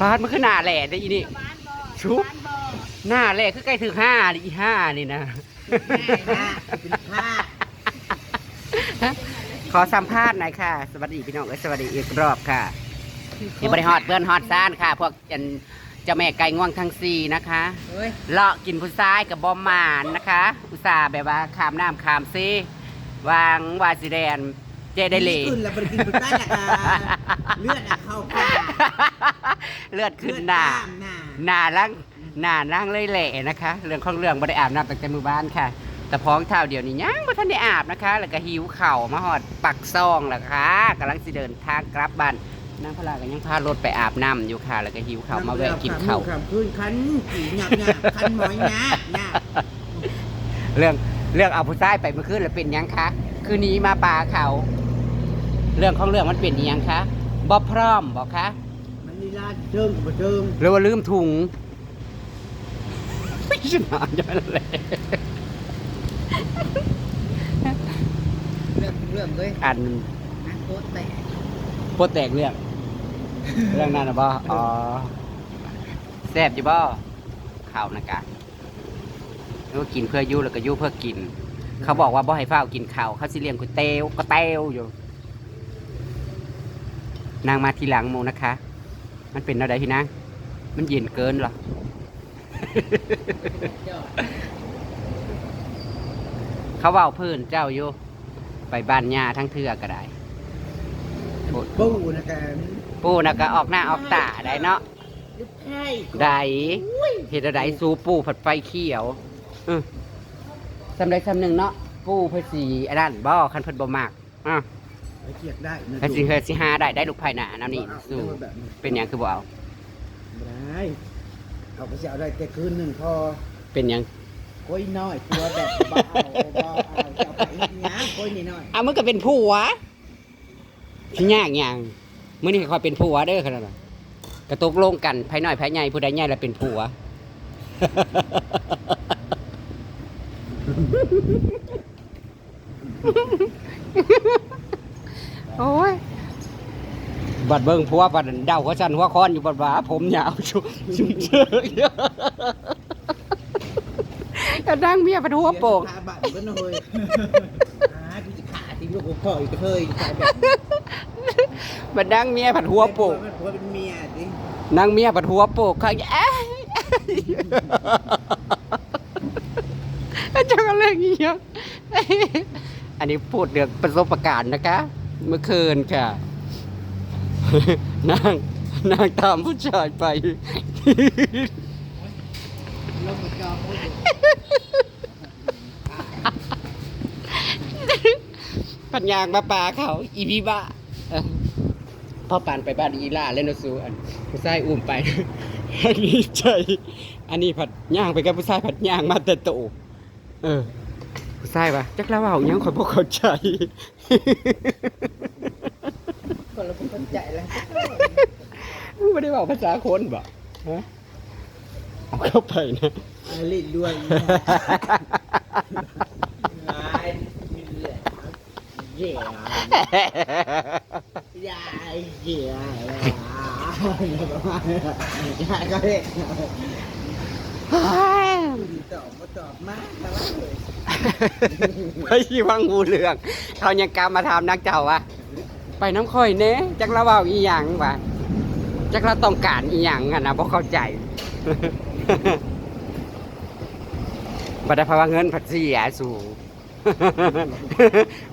ฟาดมันคือหน้าแหล่ได้อีนี่บ้านบ่ชุบบ้านบ่หน้าแหล่คือใกล้ถึงห้านี่อีห้านี่นะง่ายนะเป็นผ้าขอสัมภาษณ์หน่อยค่ะ สวัสดีพี่น้องเอ้ยสวัสดีอีกรอบค่ะยังบริฮอดเพื่อนฮอดซ่านค่ะ พวกอันเจ้าแม่ไก่ง่วงทั้งสี่นะคะ เฮ้ยเลาะกินผู้ชายกับบอมหมานนะคะ อุตส่าห์แบบว่าขามน้ำขามซีวางวาสิแดน เจได้เลยขึ้นแล้วบริกินบุญใต้ละกาเลือดอะเข้าปากเลือดขึ้นหน้า หน้าหน้าล่างหน้าล่างเลยแหละนะคะ เรื่องของเรื่องบ่ได้อาบน้ำตั้งแต่มือบ้านค่ะ แต่พ้องเท่าเดียวนี้ยังบ่ทันได้อาบนะคะ แล้วก็หิวเข่าวมาหอดปักซองแล้วค่ะกำลังสิเดินทางกลับบ้านนางพลาก็ยังพารถไปอาบน้ำอยู่ค่ะ แล้วก็หิวเข่าวมาแวะกินข้าวขำขึ้นคันขี่หยับหยับคันหมอยหยาบหยาบเรื่อง เรื่องเอาผู้ชายไปเมื่อคืนแล้วเป็นหยังคะคืนนี้มาป่าเขา เรื่องของเรื่องมันเป็นอิหยังคะบ่พร้อมบอกคะมันลีลาเชิงกับบ่เชิงหรือว่าลืมถุงไม่ใช่หนาจังเลยเรื่องเรื่องเลยอันนะโคตรแตกโปรแตกเรื่องเรื่องนั้นนะบ่อ๋อแซ่บอยู่บ่ข้าวนะกะ แล้วก็กินเพื่ออยู่แล้วก็อยู่เพื่อกิน เขาบอกว่าบ่ให้เฝ้าวกินข้าวเขาสิเลี้ยงก๋วยเตี๋ยวก็เตี๋ยวอยู่ นางมาทีหลังโมนะคะ มันเป็นอะไรพี่นางมันเย็นเกินเหรอเขาเว่าเพื่นเจ้าอยู่ไปบ้านย่าทั้งเทือก็ได้ปูนะกันปู่นะก็ออกหน้าออกตาได้เนาะลูกไข่ได้เห็ดอะไรสู้ปู่ผัดไฟเขียว อือสำเร็จสำหนึ่งเนาะปู่เพื่อสีอันนั้นบ่คันเพิ่นบ่มากอะไปเกียกได้นะเพื่อสิเฮือสิหาได้ได้ลูกไผ่หนาแนวนี้สู้ แบบนี้เป็นหยังคือบ่เอาไม่ได้เอาไปเอาได้แต่คืนหนึ่งพอเป็นหยังก้อยน้อยตัวแบบเบาเบาเอาจะเอาไปเฮ็ดหยังก้อยนิดหน่อยเอามันก็เป็นผัวสิยากหยังมื้อนี้คอยเป็นผัวเด้อขนาดนั้นกระตกลงกันภายน้อยภายใหญ่ผู้ใดใหญ่แล้วเป็นผัว โอ้ย บัดเบิ่งผัวบัดเดาหัวสันหัวคอนอยู่บัดหวาผมยาวชุชุ่มเชยกระดังเมียบัดหัวโป่งขาบัตรก็หน่อยอ่าพี่จะขาทิ้งลูกหัวพ่ออีกเฮ้ยตายแบบบัดดังเมียผัดหัวโป่งมันผัวเป็นเมียดินางเมียผัดหัวโป่งเขาเอ้ยเจ้าก็เรื่องนี้เยอะอันนี้พูดเรื่องประสบการณ์นะคะ เมื่อคืนค่ะ นางนางตามผู้ชายไปลงมางปัญญางมาปาเขา อีพีบ้าเออพ่อปานไปบ้านอีล่าเล่นโนซูอันผู้ชายอุ้มไป อันนี้ใจ อันนี้ผัดย่างไปกับผู้ชายผัดย่างมาแต่โต เออ ผู้ชายปะจักแล้วว่าเอาหยังขอยบ่เข้าใจ คนละคนใจแล้วไม่ได้บอกภาษาคนบ่ฮะเอาเข้าไปนะอาลิด้วยนายมีเหลือเหี้ยยายเหี้ยยายก็เด็กตอบมาตอบมาแต่ว่าเลยเฮ้ยวังงูเหลืองเขายังกล้ามาถามนักเจ้าวะ ไปน้ำค่อยเน่จักราเว้าอีหยังวะจักราต้องการอีหยังอะนะบ่เข้าใจบัดได้ภาวะเงินผัดเสียสู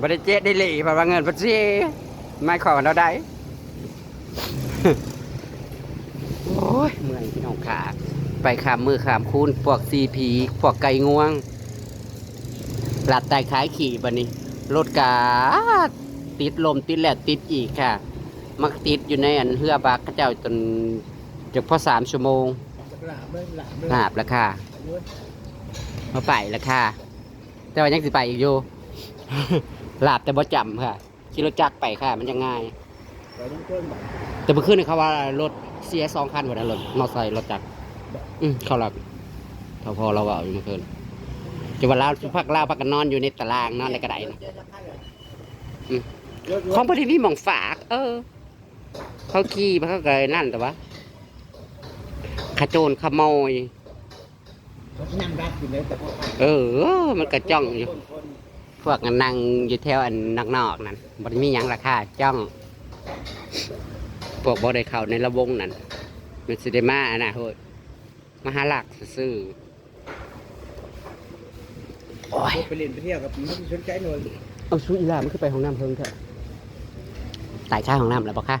บัดได้เจ๊ได้เลยภาวะเงินผัดเสียไม่ขอเราได้โอ้ยเมื่อยพี่น้องขาไปขามมือขามคูนพวกซีพีพวกไก่งวงหลัดแต่ขายขี่บันนี้รถกา ติดลมติดแหลดติดอีกค่ะ มักติดอยู่ในอันเฮือบักเขาเจ้าจนจากพอสามชั่วโมงหลาบเลยหลาบเลยหาบแล้วค่ะมาไปแล้วค่ะ แต่ว่ายังสิไปอีกอยู่หลาบแต่บ่จำค่ะขี่รถจักรไปค่ะ มันจะง่ายไปต้องต้นแบบแต่เมื่อคืนนี่เขาว่ารถเสียสองคันหมดแล้วรถมอเตอร์ไซค์รถจักรอืมเขาหลับเขาพอเราเอาอยู่เมื่อคืนจะว่าลาวพักลาวพักกันนอนอยู่ในตารางนอนในกระไดนะ ของพอดีนี่หมองฝาก เออ เขาขี่มาเขาเกยนั่นแต่ว่าขโจรขโมยเขานั่งรับอยู่เลยแต่พอไปเออ มันก็จ้องอยู่ คนคนพวกนั้นนั่งอยู่แถวอันนักนอกนั่นบ่ได้มีหยังราคาจ้อง พวกบ่ได้เข้าในระวงนั่นมันสิได้มาอันน่ะเฮ้ยมาหาหลักซื่อๆโอ้ยไปเล่นไปเที่ยวกับผีมันสนใจหน่อย เอาชุดอีหลามันคือไปห้องน้ำเพิ่งเถอะ ตายชายห้องน้ำแล้วปะคะ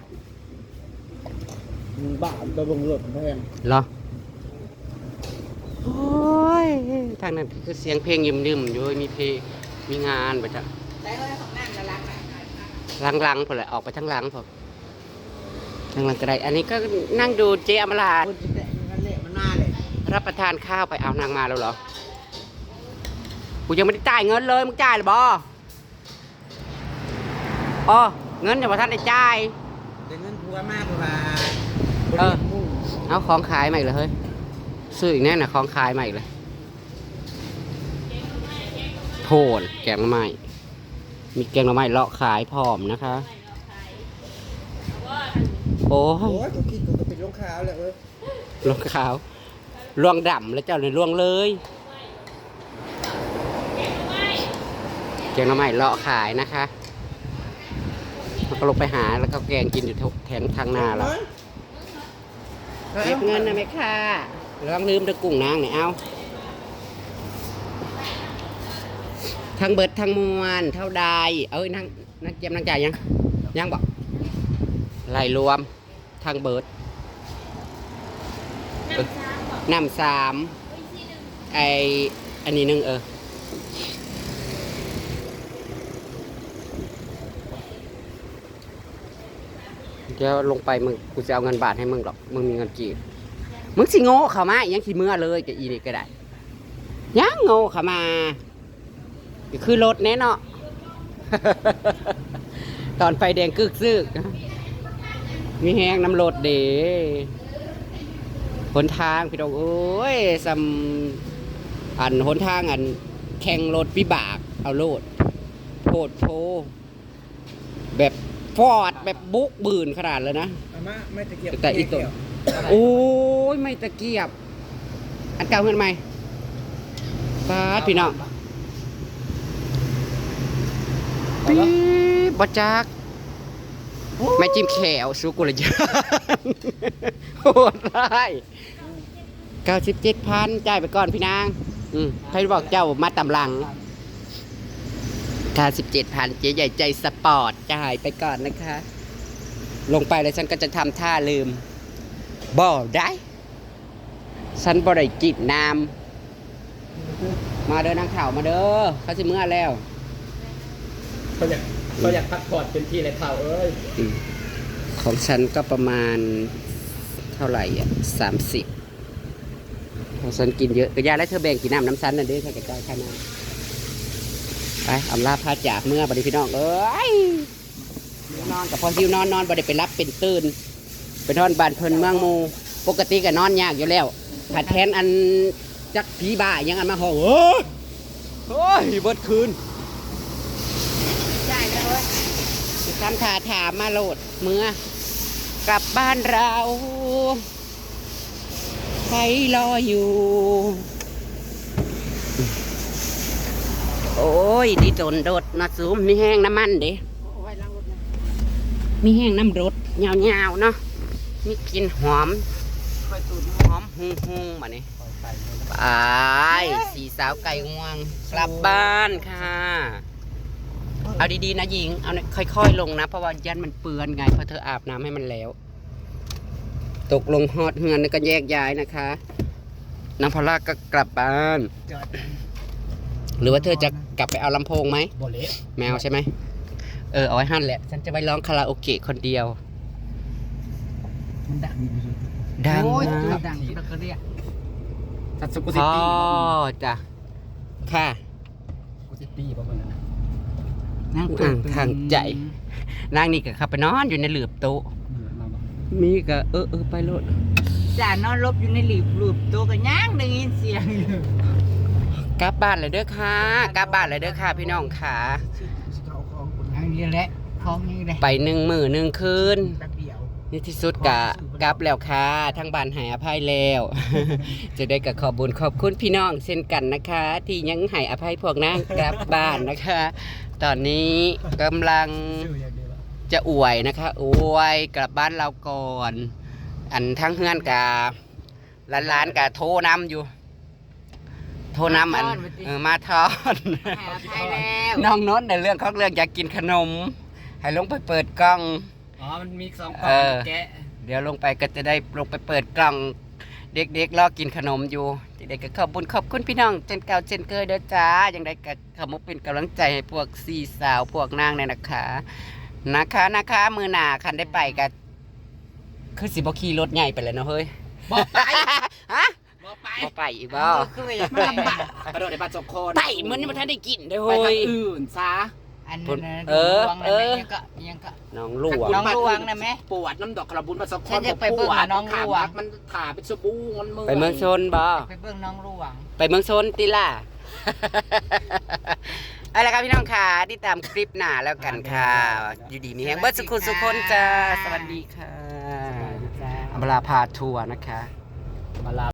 มึงบ้าตัวบงรถแพงเหรอโอ้ยทางนั้นคือเสียงเพลงยิมยิมๆอยู่เว้ยมีเพลงมีงานไปจ้ะได้เลยของนั่งละลังลังๆพอเลยออกไปทางหลังพอทางหลังก็ได้ อันนี้ก็นั่งดูเจอมราคนจะแตะมันเละมันมาเลยรับประทานข้าวไปเอานางมาแล้วเหรอกูยังไม่ได้จ่ายเงินเลยมึงจ่ายหรือบออ๋อ เงินเดี๋ยวท่านได้จ่ายแต่เงินพัวมากกว่าเออเอาของขายใหม่เลยเฮ้ยซื้ออีกแน่น่ะของขายใหม่เลยโทนแกงหน่อไม้มีแกงหน่อไม้เลาะขายพร้อมนะคะ โอ้โอ้ยยกูคิดกูก็เป็นลงขาวแล้วเว้ยลวงขาวลวงดำแล้วเจ้าเลยลวงเลยแกงหน่อไม้เลาะขายนะคะมัน ก็ลงไปหาแล้วก็แกงกินอยู่แถงทางนาแล้วเก็บเงินนะแม่ค่ะระวังลืมตะกุ้งนางเนี่ยเอาทั้งเบิดทั้งมวลเท่าใดเอ้ยนั่งนั่งเก็บนั่งจ่ายยัง ยังบอกไล่รวมทั้งเบิดเออน้ำสามไออันนี้หนึ่งเออ เดี๋ยวลงไปมึงกูจะเอาเงินบาทให้มึงหรอกมึงมีเงินกี่มึงสิโง่เขามายังขี้เมื่อเลยกับอีนี่ก็ได้ยังโง่เขามาคือรถแน่เนาะตอนไฟแดงกึกซึกมีแห้งน้ำรถเดหนทางพี่ดอกเอ้ยซัมอันหนทางอันแข่งรถวิบาก เอาโลดโพดโพแบบ ฟอดแบบบุกบืนขนาดเลยนะเอามาไม่ตะเกียบแต่อีตัว โอ้ยไม่ตะเกียบ อันเก่าเงินไหมฟาดพี่น้องปี๊บบจักไม่จิ้มแขวสุกุลยานโหดร้ายเก้าสิบเจ็ดพันจ่ายไปก่อนพี่นาง อืมใครบอกเจ้ามาตำหลัง ค่าสิบเจ็ดพันเจ๊ใหญ่ใจสปอร์ตจ่ายไปก่อนนะคะ ลงไปแล้วฉันก็จะทำท่าลืมบ่ได้ ฉันบ่ได้กินน้ำมาเด้อนางข่าวมาเด้อเขาสิเมื่อแล้วเขาอยากเขาอยากพักผ่อนเป็นที่เลยเผาเอ้ยอืมของฉันก็ประมาณเท่าไหร่อะสามสิบของฉันกินเยอะก็ยาแล้วเธอแบ่งกินน้ำน้ำซันน่ะเด้อถ้ากระจายข้างหน้า ไปอำลาพาจากเมื่อบัดนี้พี่น้องเอ้ยนอนกับพอหิวนอนนอนบ่ได้ไปรับเป็นตื่นไปนอนบ้านเพิ่นเมืองมูปกติก็นอนยากอยู่แล้วผัดแทนอันจักผีบ้ายังอันมาห้องเอ้ยโอ้ยเบิดคืนใช่เลยคำถาถามมาโหลดเมื่อกลับบ้านเราใครรออยู่ โอ้ ยดีจนโดดนะซูมมีแห้งน้ำมันเด้เอาไว้ล้างรถนะมีแห้งน้ำรสยาวๆเนาะมีกลิ่นหอมคอยตูดหอมหุงหุงๆมาเนี่ยไปสีสาวไก่งวงกลับบ้านค่ะ เอาดีๆนะหญิง เอาค่อยๆลงนะ เพราะว่ายันมันเปื้อนไงเพราะเธออาบน้ำให้มันแล้ว ตกลงฮอดเฮือนก็แยกย้ายนะคะนางพลาก็กลับบ้าน หรือว่าเธอจะ กลับไปเอาลำโพงไหมบ่เละแมวใช่ไหมเออเอาไว้หั่นแหละ ฉันจะไปร้องคาราโอเกะคนเดียว มันดังดีดังโอ้ยมากดังแล้วก็เรียกสัตว์สกุพสิอตี้จ้ะค่ะกุสิตี้ประมาณนั้นนะอ่างทางใจนางนี่ก็ขับไปนอนอยู่ในหลืบโต๊ะมาบอกมีก็เออเออไปโลดจ่านอนลบอยู่ในหลีบหลูบตัวกันย่างได้ยินเสียงอยู่ กลับบ้านเลยเด้อค่ะกลับบ้านเลยเด้อค่ะ พี่น้องค่ะเอาของคนอันนี้แหละของนี่แหละไปหนึ่งมือหนึ่งคืน แป๊บเดียวนี่ที่สุดกะกลับแล้วค่ะทั้งบ้านใหายอภัยแล้ว จะได้กับขอบบุญขอบคุณพี่น้องเช่นกันนะคะ ที่ยังให้อภัยพวกนางกลับบ้านนะคะ ตอนนี้กำลังจะอวยนะคะอวยกลับบ้านเราก่อน อันทั้งเฮือนกะร้านร้านๆกะโทรนำอยู่ โทรนำอันเออมาทอนหาภัยแล้วน้องโน้นในเรื่องของเรื่องอยากกินขนม ให้ลงไปเปิดกล้องอ๋อมันมีสองเออแกะเดี๋ยวลงไปก็จะได้ลงไปเปิดกล่อง เด็กๆรอกินขนมอยู่จะได้ก็ขอบคุญขอบคุณพี่น้องเจนเก่าเจนเกยเด้อจ้ายังได้ก็ขมุกเป็นกำลังใจให้พวกสี่สาวพวกนางเนี่ยนะคะ นะคะนะคะมือหนาคันได้ไปก็คือสิบขี่รถใหญ่ไปเลยเนาะเฮ้ยบอกไปฮะบอก ไปบ่ไปอีกบ่คืออยากมันลำบากกระโดดในบ้านสองคนไต่มันนี่มันทันได้กินเด้อไปเฮ้ทางยอื่นซะ อันพุ่นนั้นเออดวงนะเออแม่ยังก็ยังก็ น้องหลวง น้องหลวงนะแม่ปวดน้ำดอกกระบุญมาสองคฉันนอยากไปเบิ่งปวดน้องหลวง ขามันถ่าเป็นสบู่มันมือไปเมืองชนบ่ ไปเบิ่งน้องหลวง ไปเมืองชนติล่ะ เอาละครับพี่น้องค่ะที่ตามคลิปหน้าแล้วกันค่ะ อยู่ดีมีแฮงเบิร์ดสุขุมสุขคนจ้า สวัสดีค่ะอำลาพาทัวร์นะคะ มาลา